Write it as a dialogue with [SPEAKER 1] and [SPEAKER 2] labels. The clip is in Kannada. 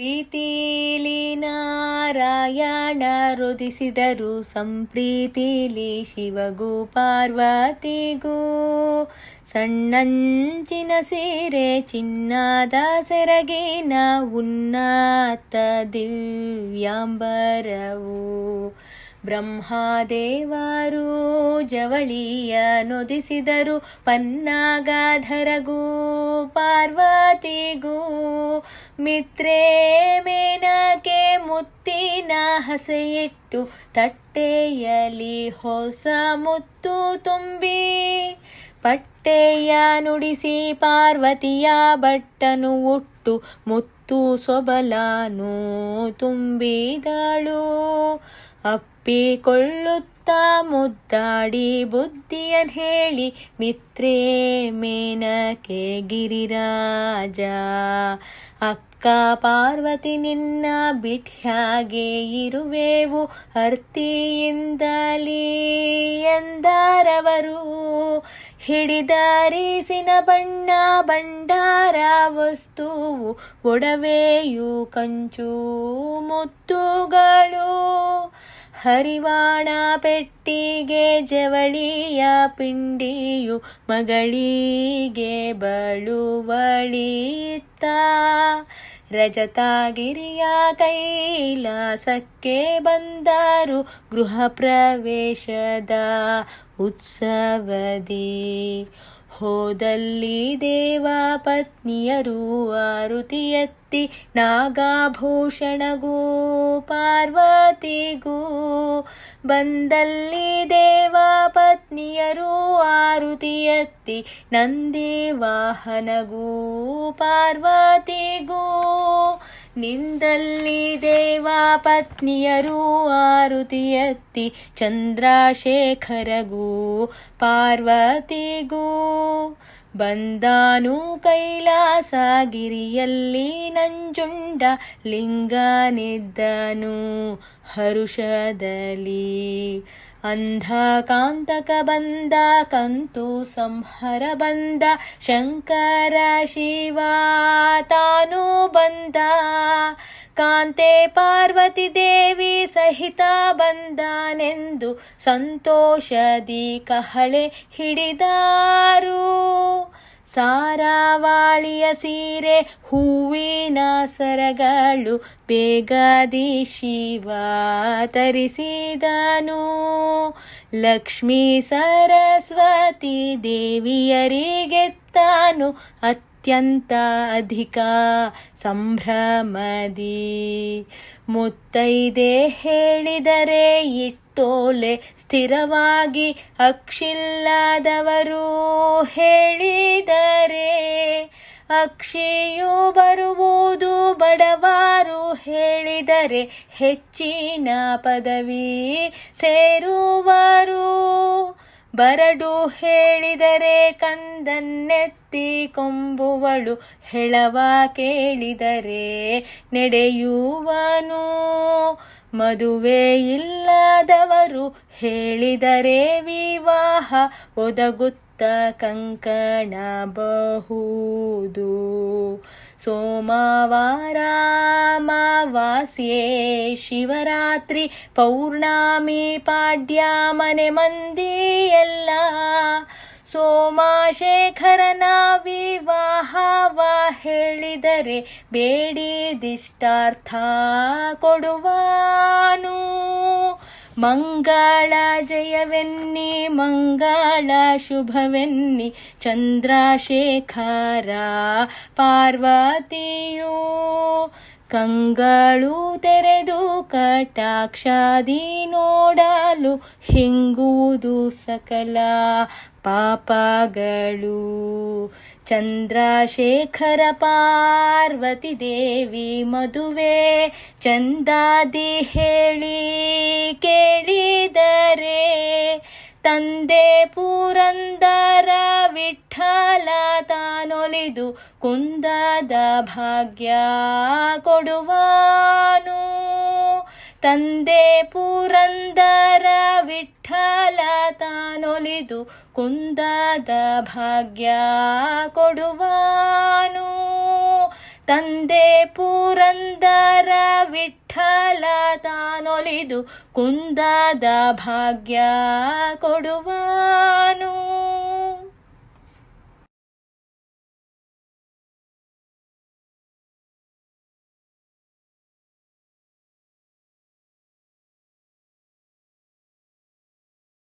[SPEAKER 1] ಪ್ರೀತಿಲಿ ನಾರಾಯಣ ರುದಿಸಿದರು. ಸಂಪ್ರೀತಿಲಿ ಶಿವಗೂ ಪಾರ್ವತಿಗೂ ಸಣ್ಣಂಚಿನ ಸೀರೆ ಚಿನ್ನದ ಸೆರಗಿನ ಉನ್ನತ ದಿವ್ಯಾಂಬರವು ಬ್ರಹ್ಮದೇವರು ಜವಳಿಯ ನೊದಿಸಿದರು ಪನ್ನಾಗಾಧರಗೂ, ಪಾರ್ವತಿಗೂ, ಮಿತ್ರೇ ಮೇನಕೆ ಮುತ್ತಿನ ಹಸೆಯಿಟ್ಟು ತಟ್ಟೆಯಲ್ಲಿ ಹೊಸ ಮುತ್ತು ತುಂಬಿ, ಪಟ್ಟೆಯ ನುಡಿಸಿ ಪಾರ್ವತಿಯ ಬಟ್ಟನು ಉಟ್ಟು ಮುತ್ತು ಸೊಬಲಾನು ತುಂಬಿದಳು. ಅಪ್ಪಿಕೊಳ್ಳುತ್ತಾ ಮುದ್ದಾಡಿ ಬುದ್ಧಿಯನ್ ಹೇಳಿ, ಮಿತ್ರೇ ಮೇನಕೆ ಗಿರಿರಾಜ ಅಕ್ಕ ಪಾರ್ವತಿ ನಿನ್ನ ಬಿಟ್ಯಾಗೆ ಇರುವೆವು, ಅರ್ತಿಯಿಂದಲೀ ಎಂದಾರವರು ಹಿಡಿದಾರಿಸಿನ ಬಣ್ಣ ಭಂಡಾರ ವಸ್ತುವು, ಒಡವೆಯು ಕಂಚು ಮುತ್ತುಗಳು ಹರಿವಾಣ ಪೆಟ್ಟಿಗೆ ಜವಳಿಯ ಪಿಂಡಿಯು ಮಗಳಿಗೆ ಬಳುವಳಿತ್ತ ರಜತಾಗಿರಿಯ ಕೈಲಾಸಕ್ಕೆ ಬಂದರು ಗೃಹ ಪ್ರವೇಶದ ಉತ್ಸವದಿ. ಹೋದಲ್ಲಿ ದೇವ ಪತ್ನಿಯರು ಆರುತಿಯತ್ತಿ ನಾಗಾಭೂಷಣಗೂ ನಾಗಾಭೂಷಣಗೂ ಪಾರ್ವತಿಗೂ ಬಂದಲ್ಲಿ ದೇವ ಪತ್ನಿಯರು ಆರುತಿಯತ್ತಿ ನಂದಿ ವಾಹನಗೂ ಪಾರ್ವತಿಗೂ. ನಿಂದಲ್ಲಿ ದೇವ ಪತ್ನಿಯರು ಆರುತಿಯತ್ತಿ ಚಂದ್ರಶೇಖರಗೂ ಪಾರ್ವತಿಗೂ. ಬಂದಾನು ಕೈಲಾಸಗಿರಿಯಲ್ಲಿ ನಂಜುಂಡ ಲಿಂಗನಿದ್ದನು ಹರುಷದಲ್ಲಿ. ಅಂಧಕಾಂತಕ ಬಂದ, ಕಂತು ಸಂಹರ ಬಂದ, ಶಂಕರ ಶಿವ ತಾನು ಬಂದ. ಕಾಂತೆ ಪಾರ್ವತಿ ದೇವಿ ಸಹಿತ ಬಂದನೆಂದು ಸಂತೋಷದಿ ಕಹಳೆ ಹಿಡಿದಾರು. ಸಾರಾವಾಳಿಯ ಸೀರೆ, ಹೂವಿನ ಸರಗಳು, ಬೇಗದಿ ಶಿವ ತರಿಸಿದನು. ಲಕ್ಷ್ಮೀ ಸರಸ್ವತಿ ದೇವಿಯರಿಗೆತ್ತಾನು ಅತ್ಯಂತ ಅಧಿಕ ಸಂಭ್ರಮದಿ. ಮುತ್ತೈದೆ ಹೇಳಿದರೆ ಇಟ್ಟೋಲೆ ಸ್ಥಿರವಾಗಿ ಅಕ್ಷಿಲ್ಲದವರು ಹೇಳಿದರೆ, ಅಕ್ಷಿಯು ಬರುವುದು ಬಡವಾರು ಹೇಳಿದರೆ, ಹೆಚ್ಚಿನ ಪದವಿ ಸೇರುವರು. ಬರಡು ಹೇಳಿದರೆ ಕಂದನ್ನೆತ್ತಿ ಕೊಂಬುವಳು, ಹೆಳವ ಕೇಳಿದರೆ ನಡೆಯುವನು. ಮದುವೆ ಇಲ್ಲದವರು ಹೇಳಿದರೆ ವಿವಾಹ ಒದಗುತ್ತ ಕಂಕಣ ಬಹುದು. ಸೋಮವಾರ ಅಮಾವಾಸ್ಯೆ, ಶಿವರಾತ್ರಿ, ಪೌರ್ಣಮಿ, ಪಾಡ್ಯ, ಮನೆ ಮಂದಿ ಎಲ್ಲ ಸೋಮಶೇಖರನ ವಿವಾಹವ ಹೇಳಿದರೆ ಬೇಡಿದಿಷ್ಟಾರ್ಥ ಕೊಡುವಾನು. ಮಂಗಳ ಜಯವೆನ್ನಿ ಮಂಗಳ ಶುಭವೆನ್ನಿ ಚಂದ್ರಶೇಖರ ಪಾರ್ವತಿಯು. ಕಂಗಳು ತೆರೆದು ಕಟಾಕ್ಷಾದಿ ನೋಡಲು ಹಿಂಗುವುದು ಸಕಲ ಪಾಪಗಳು. ಚಂದ್ರಶೇಖರ ಪಾರ್ವತಿ ದೇವಿ ಮದುವೆ ಚಂದಾದಿ ಹೇಳಿ ಕೇಳಿದರೆ ತಂದೆ ಪುರಂದರ ವಿಠಲ ತಾನೊಲಿದು ಕುಂದದ ಭಾಗ್ಯ ಕೊಡುವನು. ತಂದೆ ಪುರಂದರ ವಿಠಲ ತಾನೊಲಿದು ಕುಂದದ ಭಾಗ್ಯ ಕೊಡುವನು. ತಂದೆ ಪುರಂದರ ವಿಠಲ ತಾನೊಲಿದು ಕುಂದದ ಭಾಗ್ಯ ಕೊಡುವಾನು.